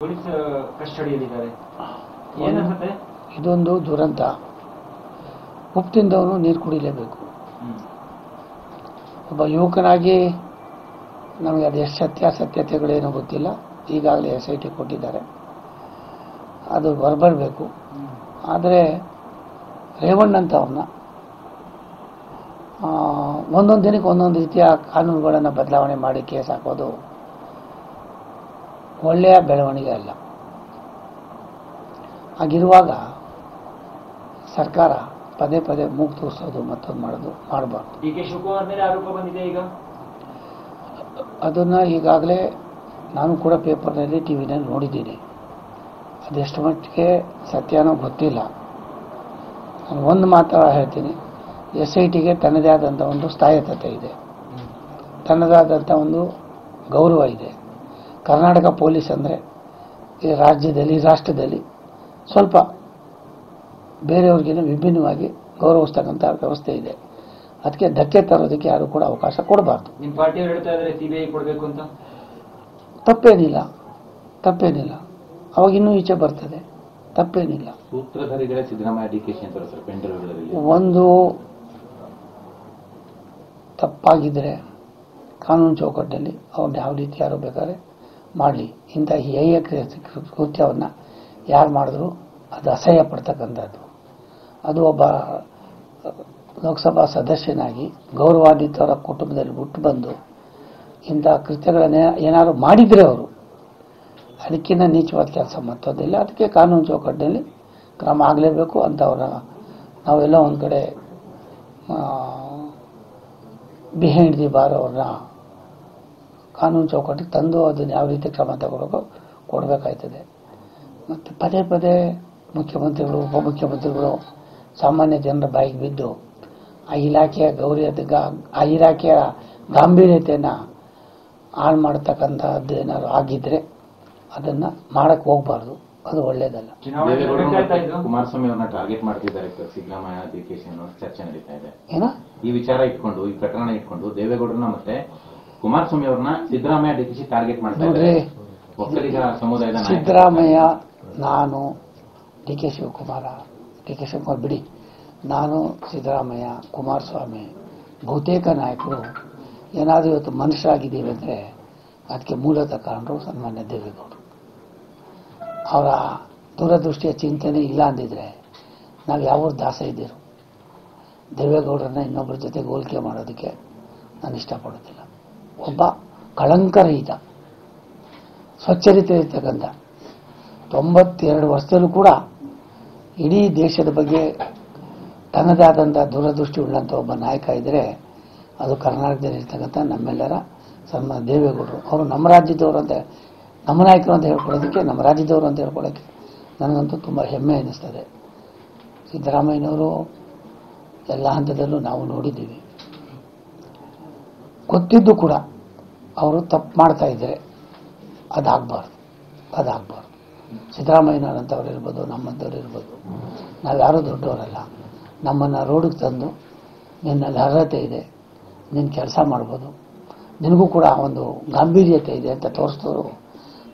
Police ಕಸ್ಟಡಿಯಲ್ಲಿದ್ದಾರೆ. ಏನನ್ಸುತ್ತೆ ಇದೊಂದು ದುರಂತ. ಉಪ್ಪು ತಿಂದವನು ನೀರು ಕುಡಿಲೇಬೇಕು. ಒಬ್ಬ ಯುವಕನಾಗಿ ನಮಗೆ ಅದು ಎಷ್ಟು ಸತ್ಯಾಸತ್ಯತೆಗಳೇನೋ ಗೊತ್ತಿಲ್ಲ. ಈಗಾಗಲೇ ಎಸ್ ಐ ಟಿ ಕೊಟ್ಟಿದ್ದಾರೆ. ಅದು ಹೊರಬರಬೇಕು. ಆದರೆ ರೇವಣ್ಣ ಅಂತ ಅವನ್ನ ಒಂದೊಂದು ದಿನಕ್ಕೆ ಒಂದೊಂದು ರೀತಿಯ ಕಾನೂನುಗಳನ್ನು ಬದಲಾವಣೆ ಮಾಡಿ ಕೇಸ್ ಹಾಕೋದು ಒಳ್ಳೆಯ ಬೆಳವಣಿಗೆ ಅಲ್ಲ. ಹಾಗಿರುವಾಗ ಸರ್ಕಾರ ಪದೇ ಪದೇ ಮೂಗು ತೋರಿಸೋದು ಮತ್ತೊಂದು ಮಾಡೋದು ಮಾಡಬಾರ್ದು. ಅದನ್ನು ಈಗಾಗಲೇ ನಾನು ಕೂಡ ಪೇಪರ್ನಲ್ಲಿ ಟಿ ವಿನಲ್ಲಿ ನೋಡಿದ್ದೀನಿ. ಅದೆಷ್ಟು ಮಟ್ಟಿಗೆ ಸತ್ಯನೋ ಗೊತ್ತಿಲ್ಲ. ನಾನು ಒಂದು ಮಾತ್ರ ಹೇಳ್ತೀನಿ. ಎಸ್ ಐ ಟಿಗೆ ತನ್ನದೇ ಆದಂಥ ಒಂದು ಸ್ಥಾಯತತೆ ಇದೆ. ತನ್ನದಾದಂಥ ಒಂದು ಗೌರವ ಇದೆ. ಕರ್ನಾಟಕ ಪೊಲೀಸ್ ಅಂದರೆ ಈ ರಾಜ್ಯದಲ್ಲಿ ರಾಷ್ಟ್ರದಲ್ಲಿ ಸ್ವಲ್ಪ ಬೇರೆಯವ್ರಿಗಿಂತ ವಿಭಿನ್ನವಾಗಿ ಗೌರವಿಸ್ತಕ್ಕಂಥ ವ್ಯವಸ್ಥೆ ಇದೆ. ಅದಕ್ಕೆ ಧಕ್ಕೆ ತರೋದಕ್ಕೆ ಯಾರು ಕೂಡ ಅವಕಾಶ ಕೊಡಬಾರ್ದು. ನಿಮ್ಮ ಪಾರ್ಟಿಯವರು ಹೇಳ್ತಾ ಇದಾರೆ ಸಿಬಿಐ ಕೊಡ್ಬೇಕು ಅಂತ. ತಪ್ಪೇನಿಲ್ಲ ತಪ್ಪೇನಿಲ್ಲ. ಅವಾಗ ಇನ್ನೂ ಈಚೆ ಬರ್ತದೆ ತಪ್ಪೇನಿಲ್ಲ. ಸೂತ್ರಧಾರಿಗಳೇ ಸಿದ್ದರಾಮಯ್ಯ ಡಿ ಕೆ ಶಿ ಅಂತಾರೆ ಒಂದು ತಪ್ಪಾಗಿದ್ದರೆ ಕಾನೂನು ಚೌಕಟ್ಟಲ್ಲಿ ಅವ್ರನ್ನ ಯಾವ ರೀತಿ ಯಾರು ಬೇಕಾದ್ರೆ ಮಾಡಲಿ. ಇಂಥ ಹೇಯ ಕೃತ್ಯವನ್ನು ಯಾರು ಮಾಡಿದ್ರು ಅದು ಅಸಹ್ಯ ಪಡ್ತಕ್ಕಂಥದ್ದು. ಅದು ಒಬ್ಬ ಲೋಕಸಭಾ ಸದಸ್ಯನಾಗಿ ಗೌರವಾನ್ವಿತವರ ಕುಟುಂಬದಲ್ಲಿ ಹುಟ್ಟು ಬಂದು ಇಂಥ ಕೃತ್ಯಗಳನ್ನ ಏನಾದ್ರು ಮಾಡಿದರೆ ಅವರು ಅದಕ್ಕಿಂತ ನೀಚವಾದ ಕೆಲಸ ಮತ್ತೊಂದಿಲ್ಲ. ಅದಕ್ಕೆ ಕಾನೂನು ಚೌಕಟ್ಟಿನಲ್ಲಿ ಕ್ರಮ ಆಗಲೇಬೇಕು ಅಂಥವ್ರ ನಾವೆಲ್ಲ ಒಂದು ಕಡೆ ಬಿಹೈಂಡ್ ದಿ ಬಾರ್ ಅವ್ರನ್ನ ಕಾನೂನು ಚೌಕಟ್ಟಿಗೆ ತಂದು ಅದನ್ನು ಯಾವ ರೀತಿ ಕ್ರಮ ತಗೋಬೇಕು ಕೊಡಬೇಕಾಯ್ತದೆ. ಮತ್ತು ಪದೇ ಪದೇ ಮುಖ್ಯಮಂತ್ರಿಗಳು ಉಪಮುಖ್ಯಮಂತ್ರಿಗಳು ಸಾಮಾನ್ಯ ಜನರ ಬಾಯಿಗೆ ಬಿದ್ದು ಆ ಇಲಾಖೆಯ ಗೌರವ ಆ ಇಲಾಖೆಯ ಗಾಂಭೀರ್ಯತೆಯನ್ನು ಹಾಳು ಮಾಡ್ತಕ್ಕಂಥದ್ದು ಏನಾದ್ರು ಆಗಿದ್ದರೆ ಅದನ್ನು ಮಾಡಕ್ಕೆ ಹೋಗಬಾರ್ದು. ಅದು ಇದ್ದು ಕುಮಾರಸ್ವಾಮಿ ಅವ್ರನ್ನ ಟಾರ್ಗೆಟ್ ಮಾಡ್ತಿದ್ದಾರೆ ಸಿದ್ದರಾಮಯ್ಯ ಡಿ ಕೆ ಶಿ ಚರ್ಚೆ ನಡೀತಾ ಇದೆ. ಏನೋ? ಈ ವಿಚಾರ ಇಟ್ಕೊಂಡು ಈ ಪ್ರಕರಣ ಇಟ್ಕೊಂಡು ದೇವೇಗೌಡರನ್ನ ಮತ್ತೆ ಕುಮಾರಸ್ವಾಮಿ ಅವ್ರನ್ನ ಸಿದ್ದರಾಮಯ್ಯ ಡಿ ಟಾರ್ಗೆಟ್ ಮಾಡ್ತಾ ಇದ್ದಾರೆ. ಒಕ್ಕಲಿಗ ಸಮುದಾಯದ ಸಿದ್ದರಾಮಯ್ಯ ನಾನು D K Shivakumara D K Shivakumar ಬಿಡಿ. ನಾನು ಸಿದ್ದರಾಮಯ್ಯ ಕುಮಾರಸ್ವಾಮಿ ಬಹುತೇಕ ನಾಯಕರು ಏನಾದರೂ ಇವತ್ತು ಮನುಷ್ಯರಾಗಿದ್ದೀವಿ ಅಂದರೆ ಅದಕ್ಕೆ ಮೂಲತಃ ಕಾರಣರು ಸನ್ಮಾನ್ಯ ದೇವೇಗೌಡರು. ಅವರ ದೂರದೃಷ್ಟಿಯ ಚಿಂತನೆ ಇಲ್ಲ ಅಂದಿದ್ರೆ ನಾವು ಯಾವ ದಾಸ ಇದ್ದೀರು ದೇವೇಗೌಡರನ್ನ ಇನ್ನೊಬ್ಬರ ಜೊತೆ ಹೋಲಿಕೆ ಮಾಡೋದಕ್ಕೆ ನಾನು ಇಷ್ಟಪಡೋದಿಲ್ಲ. ಒಬ್ಬ ಕಳಂಕರಹಿತ ಸ್ವಚ್ಛರಿತೆ ಇರ್ತಕ್ಕಂಥ ತೊಂಬತ್ತೆರಡು ವರ್ಷದಲ್ಲೂ ಕೂಡ ಇಡೀ ದೇಶದ ಬಗ್ಗೆ ತನ್ನದಾದಂಥ ದೂರದೃಷ್ಟಿ ಉಳ್ಳಂಥ ಒಬ್ಬ ನಾಯಕ ಇದ್ದರೆ ಅದು ಕರ್ನಾಟಕದಲ್ಲಿ ಇರ್ತಕ್ಕಂಥ ನಮ್ಮೆಲ್ಲರ ಸನ್ಮಾನ ದೇವೇಗೌಡರು. ಅವರು ನಮ್ಮ ರಾಜ್ಯದವರು ಅಂತ ನಮ್ಮ ನಾಯಕರು ಅಂತ ಹೇಳ್ಕೊಳ್ಳೋದಕ್ಕೆ, ನಮ್ಮ ರಾಜ್ಯದವರು ಅಂತ ಹೇಳ್ಕೊಳ್ಳೋಕ್ಕೆ ನನಗಂತೂ ತುಂಬ ಹೆಮ್ಮೆ ಅನ್ನಿಸ್ತದೆ ಸಿದ್ದರಾಮಯ್ಯನವರು ಎಲ್ಲ ಹಂತದಲ್ಲೂ ನಾವು ನೋಡಿದ್ದೀವಿ. ಗೊತ್ತಿದ್ದು ಕೂಡ ಅವರು ತಪ್ಪು ಮಾಡ್ತಾ ಇದ್ದಾರೆ. ಅದಾಗಬಾರ್ದು. ಅದಾಗಬಾರ್ದು. ಸಿದ್ದರಾಮಯ್ಯನವರಂಥವ್ರು ಇರ್ಬೋದು ನಮ್ಮಂಥವ್ರು ಇರ್ಬೋದು. ನಾವು ಯಾರೂ ದೊಡ್ಡವರಲ್ಲ. ನಮ್ಮನ್ನು ರೋಡಿಗೆ ತಂದು ನಿನ್ನಲ್ಲಿ ಅರ್ಹತೆ ಇದೆ. ನಿನ್ನ ಕೆಲಸ ಮಾಡ್ಬೋದು. ನಿನಗೂ ಕೂಡ ಒಂದು ಗಾಂಭೀರ್ಯತೆ ಇದೆ ಅಂತ ತೋರಿಸಿದವರು